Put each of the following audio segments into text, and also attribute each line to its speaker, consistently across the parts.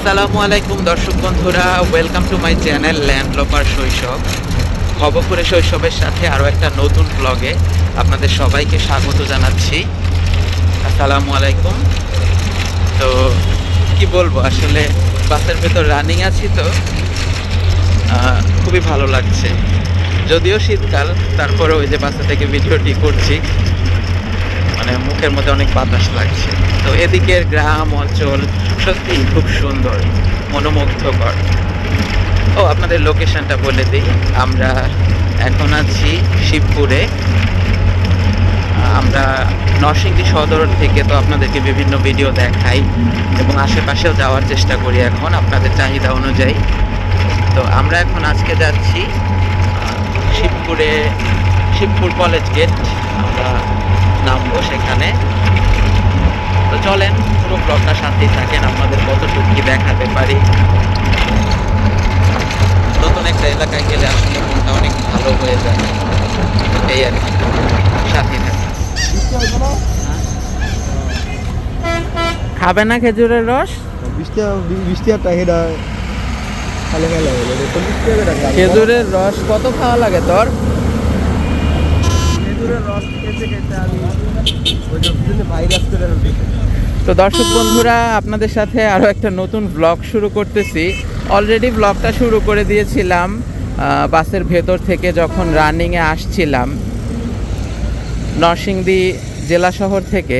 Speaker 1: আসসালামু আলাইকুম দর্শক বন্ধুরা welcome to my channel land loper শৈশব। খবরপুরে শৈশবের সাথে আরও একটা নতুন ব্লগে আপনাদের সবাইকে স্বাগত জানাচ্ছি। আসসালামু আলাইকুম। তো, কি বলব, আসলে বাসের ভেতর রানিং আছি তো। খুবই ভালো লাগছে। যদিও শীতকাল, তারপরে ওই যে বাসা থেকে ভিডিওটি করছি। মানে মুখের মধ্যে অনেক বাতাস লাগছে। তো এদিকের গ্রাম, অঞ্চল সত্যি খুব সুন্দর, মনোমুগ্ধকর। ও, আপনাদের লোকেশনটা বলে দিই। আমরা এখন আছি শিবপুরে। আমরা নরসিংদী সদর থেকে তো আপনাদেরকে বিভিন্ন ভিডিও দেখাই এবং আশেপাশেও যাওয়ার চেষ্টা করি এখন আপনাদের চাহিদা অনুযায়ী। তো আমরা এখন আজকে যাচ্ছি শিবপুরে, শিবপুর কলেজ গেট আমরা নামবো সেখানে। চলেন পুরো ব্লগটা শান্তি থাকেন আপনাদের কতটুকু কি দেখাতে পারি? নতুন একটা এলাকায় গেলে আসলে মনটা অনেক ভালো হয়ে যায়। এই আর কি থাকেন। খাবে না খেজুরের রস? খেজুরের রস কত খাওয়া লাগে তোর?
Speaker 2: খেজুরের রস খেতে খেতে আমি ওই জন্য ভাইরাস করে
Speaker 1: তো দর্শক বন্ধুরা, আপনাদের সাথে আরও একটা নতুন ব্লগ শুরু করতেছি। অলরেডি ব্লগটা শুরু করে দিয়েছিলাম বাসের ভেতর থেকে যখন রানিংয়ে আসছিলাম নরসিংদী জেলা শহর থেকে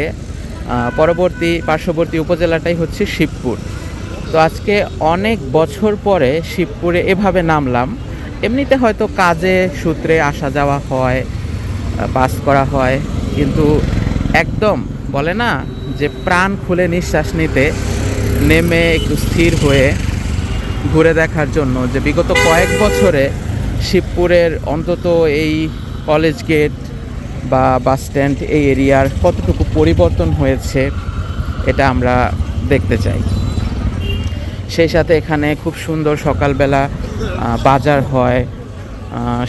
Speaker 1: পরবর্তী পার্শ্ববর্তী উপজেলাটাই হচ্ছে শিবপুর। তো আজকে অনেক বছর পরে শিবপুরে এভাবে নামলাম। এমনিতে হয়তো কাজে, সূত্রে আসা যাওয়া হয় পাস করা হয়, কিন্তু একদম বলে না যে প্রাণ খুলে নিঃশ্বাস নিতে নেমে একটু স্থির হয়ে ঘুরে দেখার জন্য যে বিগত কয়েক বছরে শিবপুরের অন্তত এই কলেজ গেট বা বাস স্ট্যান্ড এই এরিয়ার কতটুকু পরিবর্তন হয়েছে, এটা আমরা দেখতে চাই। সেই সাথে এখানে খুব সুন্দর সকালবেলা বাজার হয়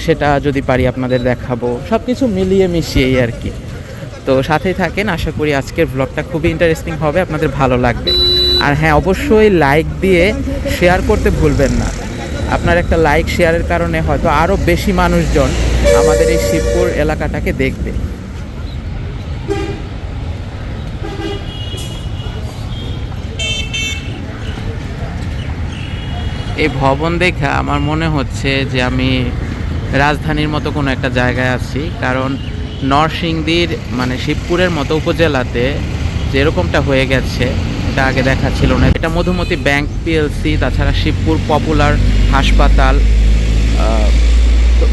Speaker 1: সেটা যদি পারি আপনাদের দেখাবো। সব কিছু মিলিয়ে মিশিয়েই আর কি। তো সাথেই থাকেন, আশা করি আজকের ব্লগটা খুবই ইন্টারেস্টিং হবে, আপনাদের ভালো লাগবে। আর হ্যাঁ অবশ্যই লাইক দিয়ে শেয়ার করতে ভুলবেন না। আপনার একটা লাইক শেয়ারের কারণে হয়তো আরও বেশি মানুষজন আমাদের এই শিবপুর এলাকাটাকে দেখবে। এই ভবন দেখা আমার মনে হচ্ছে যে আমি রাজধানীর মতো কোনো একটা জায়গায় আছি, কারণ নরসিংদীর মানে শিবপুরের মতো উপজেলাতে যেরকমটা হয়ে গেছে, এটা আগে দেখা ছিল না। এটা মধুমতি ব্যাংক পিএলসি তাছাড়া শিবপুর পপুলার হাসপাতাল। তো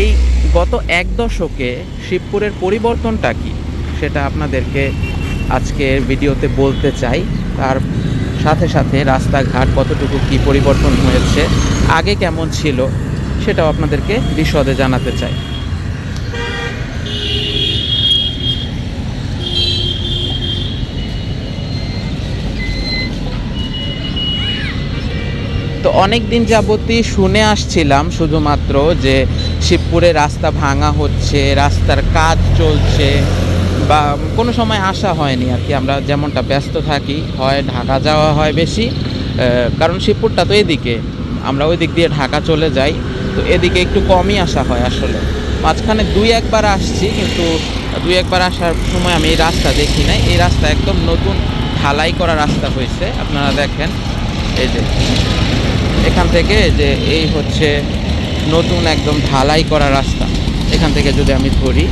Speaker 1: এই গত এক দশকে শিবপুরের পরিবর্তনটা কি, সেটা আপনাদেরকে আজকের ভিডিওতে বলতে চাই। তার সাথে সাথে রাস্তাঘাট কতটুকু কি পরিবর্তন হয়েছে, আগে কেমন ছিল, সেটাও আপনাদেরকে বিশদে জানাতে চাই। তো অনেক দিন যাবতই শুনে আসছিলাম শুধুমাত্র যে শিবপুরে রাস্তা ভাঙা হচ্ছে, রাস্তার কাজ চলছে বা কোনো সময় আসা হয়নি আর কি। আমরা যেমনটা ব্যস্ত থাকি, হয় ঢাকা যাওয়া হয় বেশি কারণ শিবপুরটা তো এদিকে। আমরা ওই দিক দিয়ে ঢাকা চলে যাই, তো এদিকে একটু কমই আসা হয় আসলে। মাঝখানে দুই একবার আসছি, কিন্তু দুই একবার আসার সময় আমি এই রাস্তা দেখি নাই। এই রাস্তা একদম নতুন, ঢালাই করা রাস্তা হয়েছে। আপনারা দেখেন, এই যে এখান থেকে যে এই হচ্ছে নতুন একদম ঢালাই করা রাস্তা। এখান থেকে যদি আমি ধরি।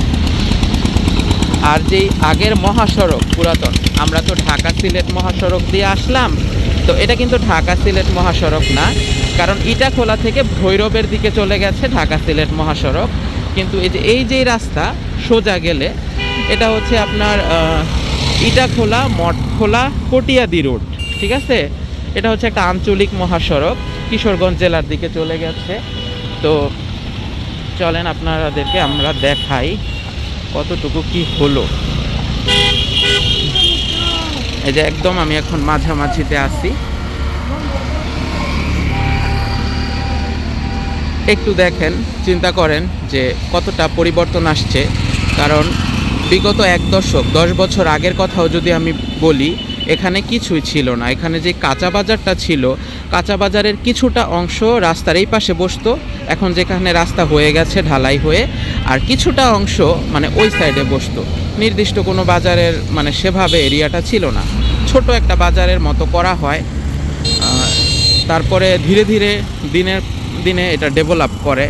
Speaker 1: আর যেই আগের মহাসড়ক পুরাতন, আমরা তো ঢাকা সিলেট মহাসড়ক দিয়ে আসলাম। তো এটা কিন্তু ঢাকা সিলেট মহাসড়ক না, কারণ ইটাখোলা থেকে ভৈরবের দিকে চলে গেছে ঢাকা সিলেট মহাসড়ক। কিন্তু এই যে, এই যেই রাস্তা সোজা গেলে, এটা হচ্ছে আপনার ইটাখোলা, মঠখোলা কটিয়াদি রোড, ঠিক আছে? এটা হচ্ছে একটা আঞ্চলিক মহাসড়ক। কিশোরগঞ্জ জেলার দিকে চলে গেছে। তো চলেন আপনাদেরকে আমরা দেখাই কতটুকু কি হলো। এই যে একদম আমি এখন মাঝামাঝিতে আছি। একটু দেখেন, চিন্তা করেন যে কতটা পরিবর্তন আসছে। কারণ বিগত এক দশক, দশ বছর আগের কথাও যদি আমি বলি এখানে কিছুই ছিল না। এখানে যে কাঁচা বাজারটা ছিল, কাঁচা বাজারের কিছুটা অংশ রাস্তার এই পাশে বসতো। এখন যেখানে রাস্তা হয়ে গেছে, ঢালাই হয়ে আর কিছুটা অংশ মানে ওই সাইডে বসতো। নির্দিষ্ট কোনো বাজারের মানে সেভাবে এরিয়াটা ছিল না। ছোট একটা বাজারের মতো করা হয়। তারপরে ধীরে ধীরে দিনের, দিনে এটা ডেভেলপ করে।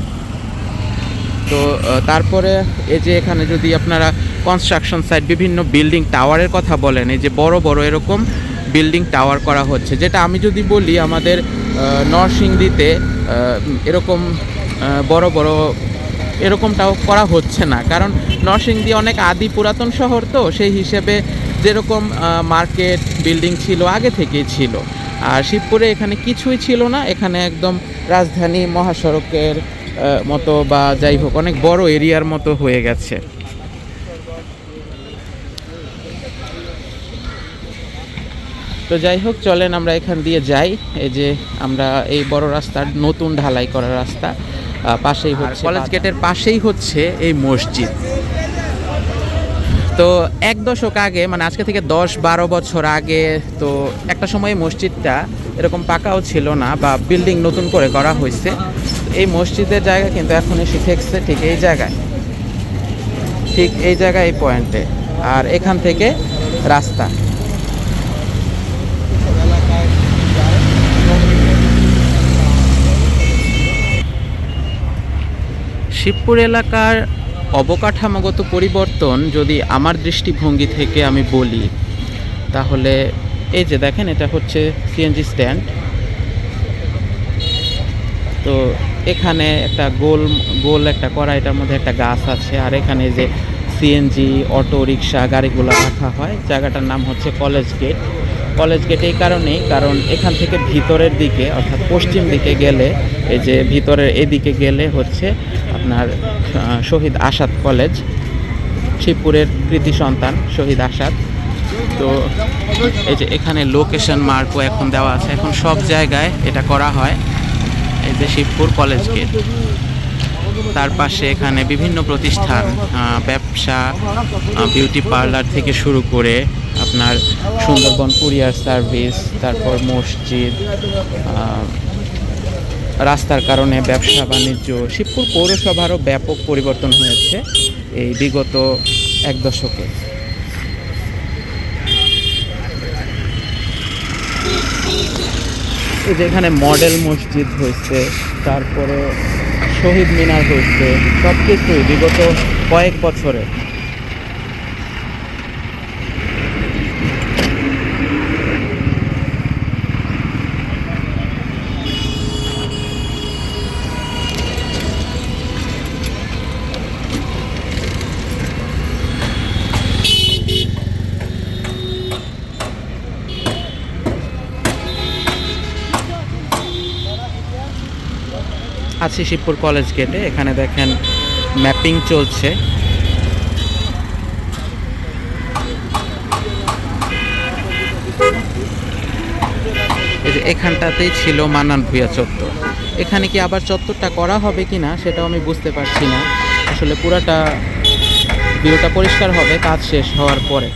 Speaker 1: তো তারপরে এই যে এখানে যদি আপনারা কনস্ট্রাকশন সাইট বিভিন্ন বিল্ডিং টাওয়ারের কথা বলেন, এই যে বড় বড় এরকম বিল্ডিং টাওয়ার করা হচ্ছে। যেটা আমি যদি বলি, আমাদের নরসিংদীতে এরকম বড় বড় এরকমটাও করা হচ্ছে না। কারণ নরসিংদী অনেক আদি পুরাতন শহর তো, সেই হিসেবে যেরকম মার্কেট বিল্ডিং ছিল, আগে থেকেই ছিল। আর শিবপুরে এখানে কিছুই ছিল না, এখানে একদম রাজধানী মহাসড়কের মতো বা যাই হোক, অনেক বড় এরিয়ার মতো হয়ে গেছে। তো যাই হোক চলেন আমরা এখান দিয়ে যাই। এই যে আমরা এই বড় রাস্তার নতুন ঢালাই করা রাস্তা পাশেই হচ্ছে কলেজ গেটের পাশেই হচ্ছে এই মসজিদ। তো এক দশক আগে মানে আজকে থেকে দশ বারো বছর আগে তো একটা সময় মসজিদটা এরকম পাকাও ছিল না বা বিল্ডিং নতুন করে করা হয়েছে। এই মসজিদের জায়গা কিন্তু এখন এসে ঠেকছে ঠিক এই জায়গায়। ঠিক এই জায়গায়, এই পয়েন্টে আর এখান থেকে রাস্তা। শিবপুর এলাকার অবকাঠামোগত পরিবর্তন যদি আমার দৃষ্টিভঙ্গি থেকে আমি বলি, তাহলে এই যে দেখেন, এটা হচ্ছে সিএনজি স্ট্যান্ড তো এখানে একটা গোল গোল একটা করা এটার মধ্যে একটা গাছ আছে, আর এখানে যে সিএনজি অটো, রিক্সা, গাড়িগুলো রাখা হয়, জায়গাটার নাম হচ্ছে কলেজ গেট। কলেজ গেট এই কারণেই, কারণ এখান থেকে ভিতরের দিকে, অর্থাৎ পশ্চিম দিকে গেলে, এই যে ভিতরের এদিকে গেলে হচ্ছে আপনার শহীদ আসাদ কলেজ, শিবপুরের কৃতি সন্তান শহীদ আসাদ। তো এই যে এখানে লোকেশন মার্কও এখন দেওয়া আছে। এখন সব জায়গায় এটা করা হয়। এই যে শিবপুর কলেজ গেট তার পাশে এখানে বিভিন্ন প্রতিষ্ঠান ব্যবসা বিউটি পার্লার থেকে শুরু করে আপনার সুন্দরবন কুরিয়ার সার্ভিস, তারপর মসজিদ রাস্তার কারণে ব্যবসা বাণিজ্য, শিবপুর পৌরসভারও ব্যাপক পরিবর্তন হয়েছে এই বিগত এক দশকে। এই যে এখানে মডেল মসজিদ হয়েছে তারপরে শহীদ মিনার হয়েছে সব কিছুই বিগত কয়েক বছরে। আছি শিবপুর কলেজ গেটে, এখানে দেখেন ম্যাপিং চলছে। এখানটাতেই ছিল মানান ভুইয়া চত্বর। এখানে কি আবার চত্বরটা করা হবে কি না সেটাও আমি বুঝতে পারছি না। আসলে পুরাটা ভিউটা পরিষ্কার হবে, কাজ শেষ হওয়ার পরে।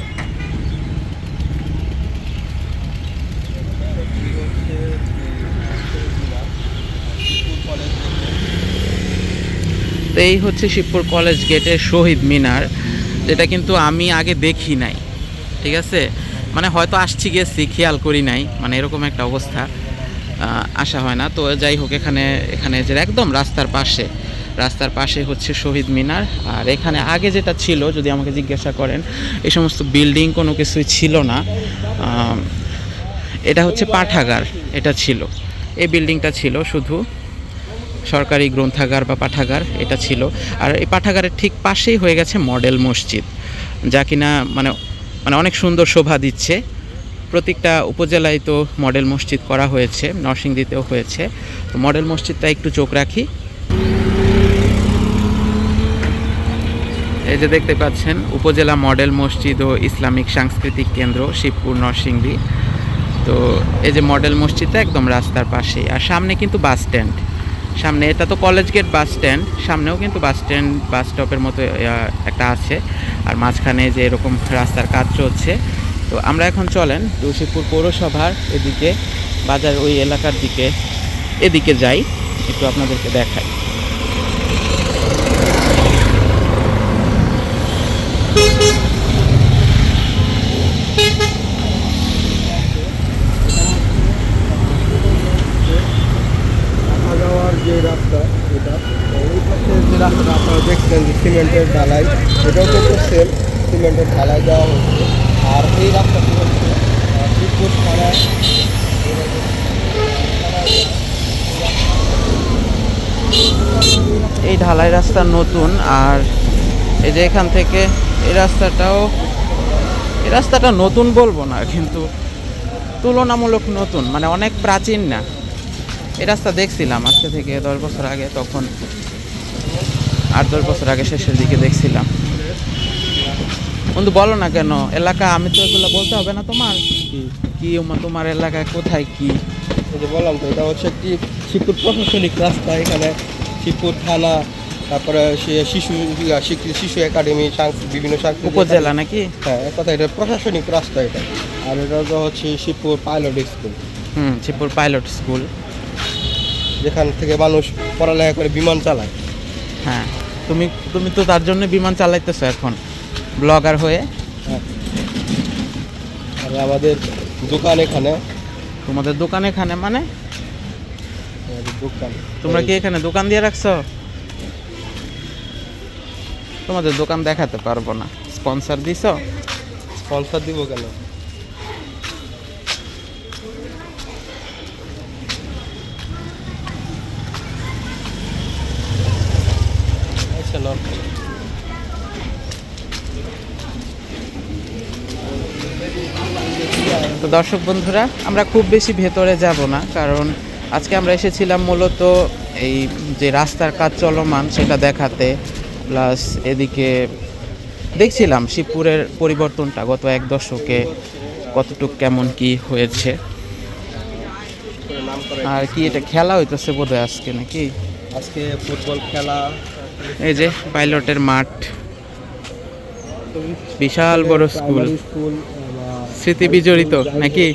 Speaker 1: তো এই হচ্ছে শিবপুর কলেজ গেটের শহীদ মিনার, যেটা কিন্তু আমি আগে দেখি নাই, ঠিক আছে? মানে হয়তো আসছি গেছি খেয়াল করি নাই মানে এরকম একটা অবস্থা আসা হয় না। তো যাই হোক, এখানে এখানে যে একদম রাস্তার পাশে রাস্তার পাশে হচ্ছে শহীদ মিনার। আর এখানে আগে যেটা ছিল, যদি আমাকে জিজ্ঞাসা করেন, এই সমস্ত বিল্ডিং কোনো কিছুই ছিল না। এটা হচ্ছে পাঠাগার, এটা ছিল। এই বিল্ডিংটা ছিল শুধু সরকারি গ্রন্থাগার বা পাঠাগার, এটা ছিল। আর এই পাঠাগারের ঠিক পাশেই হয়ে গেছে মডেল মসজিদ, যা কিনা মানে মানে অনেক সুন্দর শোভা দিচ্ছে। প্রত্যেকটা উপজেলায় তো মডেল মসজিদ করা হয়েছে, নরসিংদীতেও হয়েছে। তো মডেল মসজিদটা একটু চোখ রাখি। এই যে দেখতে পাচ্ছেন, উপজেলা মডেল মসজিদ ও ইসলামিক সাংস্কৃতিক কেন্দ্র, শিবপুর, নরসিংদী। তো এই যে মডেল মসজিদটা একদম রাস্তার পাশেই। আর সামনে কিন্তু বাস স্ট্যান্ড। সামনে, এটা তো কলেজ গেট বাস স্ট্যান্ড সামনেও কিন্তু বাস স্ট্যান্ড বাস স্টপের মতো একটা আছে। আর মাঝখানে যে এরকম রাস্তার কাজ চলছে। তো আমরা এখন চলেন তুলসীপুর পৌরসভার এদিকে, বাজার ওই এলাকার দিকে, এদিকে যাই, একটু আপনাদেরকে দেখাই।
Speaker 2: আসা যাওয়ার যে রাস্তা এটা তো ওই পাশে যে রাস্তাটা আপনারা দেখছেন যে সিমেন্টের ঢালাই, এটাও কিন্তু সেম সিমেন্টের ঢালাই দেওয়া হচ্ছে আর এই রাস্তাটি হচ্ছে
Speaker 1: এই ঢালাই রাস্তা নতুন, আর এই যে এখান থেকে এই রাস্তাটাও, এই রাস্তাটা নতুন বলব না, কিন্তু তুলনামূলক নতুন মানে অনেক প্রাচীন না। এই রাস্তা দেখছিলাম আজকে থেকে দশ বছর আগে, তখন আট দশ বছর আগে শেষের দিকে দেখছিলাম। বন্ধু বলো না কেন এলাকা আমি তো এগুলো বলতে হবে না তোমার। কি? তোমার এলাকায় কোথায় কি?
Speaker 2: বললাম তো এটা হচ্ছে একটি শিবপুর প্রশাসনিক রাস্তা। এখানে শিবপুর থানা তারপরে সে শিশু শিশু- একাডেমি বিভিন্ন
Speaker 1: উপজেলা নাকি?
Speaker 2: হ্যাঁ কথা এটা প্রশাসনিক রাস্তা এটা। আর এটা তো হচ্ছে শিবপুর পাইলট স্কুল।
Speaker 1: হুম শিবপুর পাইলট স্কুল।
Speaker 2: যেখান থেকে মানুষ পড়ালেখা করে বিমান চালায়।
Speaker 1: হ্যাঁ। তুমি তুমি তো তার জন্য বিমান চালাইতেছো এখন ব্লগার হয়ে।
Speaker 2: আর আমাদের দোকান এখানে।
Speaker 1: তোমাদের দোকান এখানে মানে?
Speaker 2: দোকান।
Speaker 1: তোমরা কি এখানে দোকান দিয়ে রাখছো? তোমাদের দোকান দেখাতে পারব না। স্পন্সর দিছো?
Speaker 2: স্পন্সর দিব কেন আচ্ছা না
Speaker 1: তো দর্শক বন্ধুরা আমরা খুব বেশি ভেতরে যাব না কারণ আজকে আমরা এসেছিলাম মূলত এই যে রাস্তার কাজ চলমান সেটা দেখাতে প্লাস এদিকে দেখছিলাম শিবপুরের পরিবর্তনটা গত এক দশকে কতটুক কেমন কি হয়েছে। আর কি এটা খেলা হইতেছে বোধহয় আজকে নাকি?
Speaker 2: আজকে ফুটবল খেলা।
Speaker 1: এই যে পাইলটের মাঠ। বিশাল বড় স্কুল। স্মৃতি বিজড়িত, নাকি?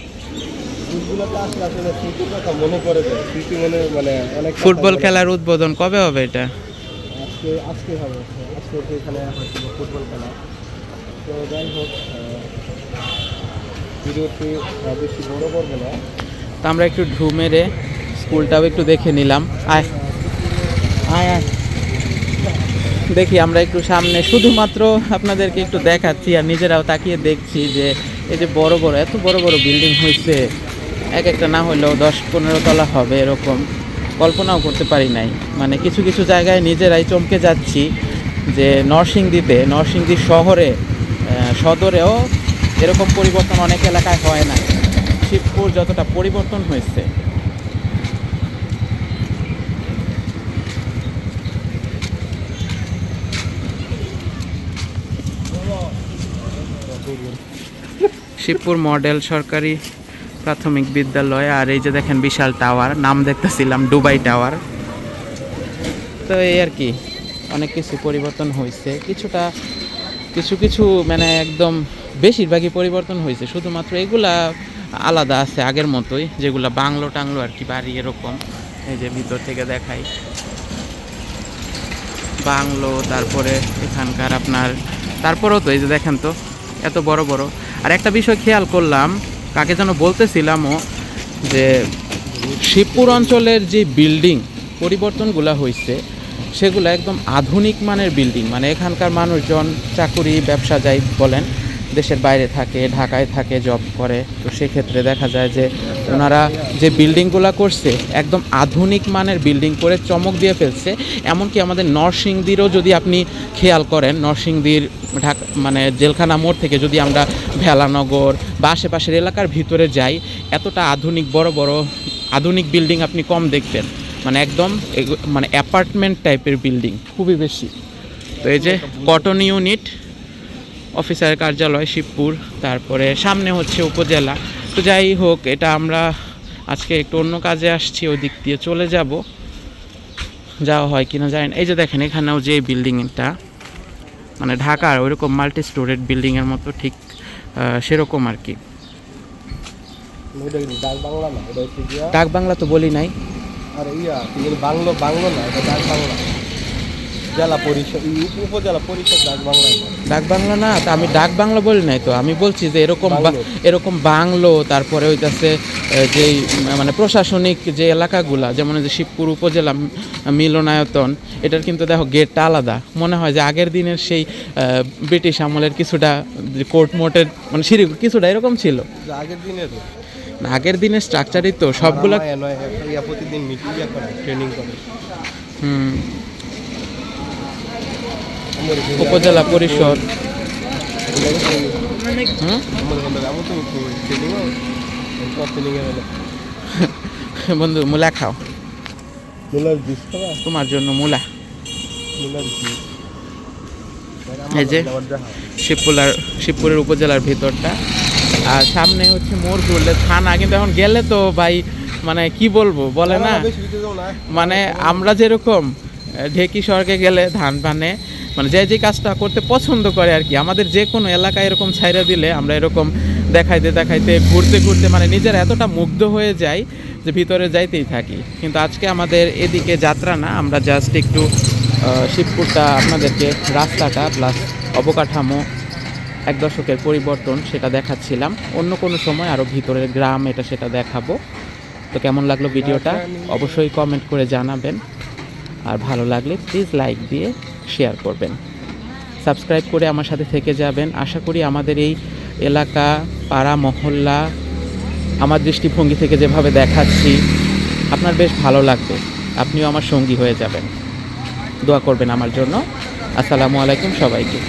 Speaker 1: ফুটবল খেলার উদ্বোধন কবে হবে এটা? আমরা একটু ঢু মেরে স্কুলটাও একটু দেখে নিলাম। আয় আয়। দেখি আমরা একটু সামনে, শুধুমাত্র আপনাদেরকে একটু দেখাচ্ছি আর নিজেরাও তাকিয়ে দেখছি যে এই যে বড় বড়, এত বড় বড় বিল্ডিং হয়েছে, এক একটা না হলেও দশ পনেরো তলা হবে এরকম। কল্পনাও করতে পারি নাই। মানে কিছু কিছু জায়গায় নিজেরাই চমকে যাচ্ছি যে নরসিংদীতে, নরসিংদী শহরে সদরেও এরকম পরিবর্তন অনেক এলাকায় হয় না শিবপুর যতটা পরিবর্তন হয়েছে শিবপুর মডেল সরকারি প্রাথমিক বিদ্যালয়, আর এই যে দেখেন বিশাল টাওয়ার, নাম দেখতেছিলাম দুবাই টাওয়ার। তো এই আর কি, অনেক কিছু পরিবর্তন হয়েছে। কিছুটা, কিছু কিছু মানে একদম বেশিরভাগই পরিবর্তন হয়েছে। শুধুমাত্র এগুলা আলাদা আছে আগের মতোই, যেগুলা বাংলো টাংলো আর কি বাড়ি এরকম। এই যে ভিতর থেকে দেখাই। বাংলো, তারপরে এখানকার আপনার, তারপরেও তো এই যে দেখেন তো, এত বড় বড়। আর একটা বিষয় খেয়াল করলাম, কাকে যেন বলতেছিলামও যে শিবপুর অঞ্চলের যে বিল্ডিং পরিবর্তনগুলো হয়েছে সেগুলো একদম আধুনিক মানের বিল্ডিং মানে এখানকার মানুষজন চাকুরি, ব্যবসা যাই বলেন দেশের বাইরে থাকে, ঢাকায় থাকে জব করে। তো সেক্ষেত্রে দেখা যায় যে ওনারা যে বিল্ডিংগুলো করছে, একদম আধুনিক মানের বিল্ডিং করে চমক দিয়ে ফেলছে। এমনকি আমাদের নরসিংদীরও যদি আপনি খেয়াল করেন, নরসিংদীর ঢাকা মানে জেলখানা মোড় থেকে যদি আমরা ভেলানগর বা আশেপাশের এলাকার ভিতরে যাই, এতটা আধুনিক, বড় বড় আধুনিক বিল্ডিং আপনি কম দেখবেন। মানে একদম মানে অ্যাপার্টমেন্ট টাইপের বিল্ডিং খুবই বেশি। তো এই যে কটন ইউনিট অফিসার কার্যালয় শিবপুর তারপরে সামনে হচ্ছে উপজেলা। তো যাই হোক এটা আমরা আজকে একটু অন্য কাজে আসছি ওই দিক দিয়ে চলে যাব। যাওয়া হয় কিনা জানি না। এই যে দেখেন এখানেও যে বিল্ডিংটা মানে ঢাকার ওইরকম মাল্টি স্টোরেড বিল্ডিংয়ের মতো ঠিক সেরকম আর কি।
Speaker 2: ডাক বাংলা
Speaker 1: তো বলি নাই।
Speaker 2: আর ইয়া বাংলো বাংলো না এটা ডাক বাংলা জেলা পরিষদ উপজেলা পরিষদ ডাক বাংলা।
Speaker 1: ডাক বাংলা না তা আমি ডাক বাংলা বলি নাই তো। আমি বলছি যে এরকম এরকম বাংলো তারপরে হইতাছে যে মানে প্রশাসনিক যে এলাকাগুলা যেমন যে শিবপুর উপজেলা মিলনায়তন এটার কিন্তু দেখো গেটটা আলাদা। মনে হয় যে আগের দিনের সেই ব্রিটিশ আমলের কিছুটা কোর্ট মোটের মানে সিঁড়ি কিছুটা এরকম ছিল।
Speaker 2: আগের দিনের?
Speaker 1: আগের দিনের স্ট্রাকচারই তো সবগুলা
Speaker 2: ইয়া প্রতিদিন মিটিং করে ট্রেনিং করে।
Speaker 1: হুম,
Speaker 2: আমার এখানে-
Speaker 1: উপজেলা পরিষদ হুম
Speaker 2: আমার এখানে যাব তুমি ট্রেনিং সব ট্রেনিং এর হলো
Speaker 1: বন্ধু, মূলা খাও। তোমার জন্য মূলা। এই যে, শিবপুলার শিবপুরের উপজেলার ভিতরটা। আর সামনে হচ্ছে মোরগুলে থানা, কিন্তু এখন গেলে তো ভাই মানে কি বলব, বলে না? মানে আমরা যেরকম, ঢেকি সড়কে গেলে ধান পানে মানে যে যে কাজটা করতে পছন্দ করে আর কি। আমাদের যে কোনো এলাকায় এরকম ছাইরা দিলে আমরা এরকম দেখাইতে দেখাইতে ঘুরতে ঘুরতে মানে নিজের এতটা মুগ্ধ হয়ে যাই যে ভিতরে যাইতেই থাকি। কিন্তু আজকে আমাদের এদিকে যাত্রা না আমরা জাস্ট একটু শিবপুরটা আপনাদেরকে রাস্তাটা প্লাস অবকাঠামো এক দশকের পরিবর্তন সেটা দেখাচ্ছিলাম। অন্য কোনো সময় আরও ভিতরের গ্রাম এটা সেটা দেখাবো। তো কেমন লাগল ভিডিওটা? অবশ্যই কমেন্ট করে জানাবেন। আর ভালো লাগলে প্লিজ লাইক দিয়ে শেয়ার করবেন। সাবস্ক্রাইব করে আমার সাথে থেকে যাবেন। আশা করি আমাদের এই এলাকা, পাড়া, মহল্লা, আমার দৃষ্টিভঙ্গি থেকে যেভাবে দেখাচ্ছি, আপনার বেশ ভালো লাগবে। আপনিও আমার সঙ্গী হয়ে যাবেন। দোয়া করবেন আমার জন্য। আসসালামু আলাইকুম সবাইকে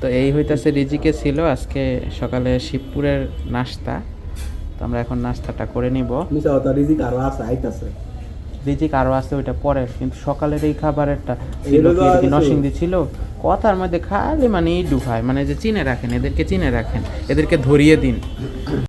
Speaker 1: তো এই হইতাছে রিজিকে ছিল আজকে সকালে শিবপুরের নাস্তা। তো আমরা এখন নাস্তাটা করে নিব।
Speaker 2: রিজিক আরও আছে আইতাছে।
Speaker 1: রিজিক আরও আছে ওইটা পরে কিন্তু সকালের এই খাবারেরটা ছিল কি নরসিংদী ছিল? কথার মধ্যে খালি মানে ইডু হয় মানে যে চিনে রাখেন এদেরকে চিনে রাখেন এদেরকে ধরিয়ে দিন।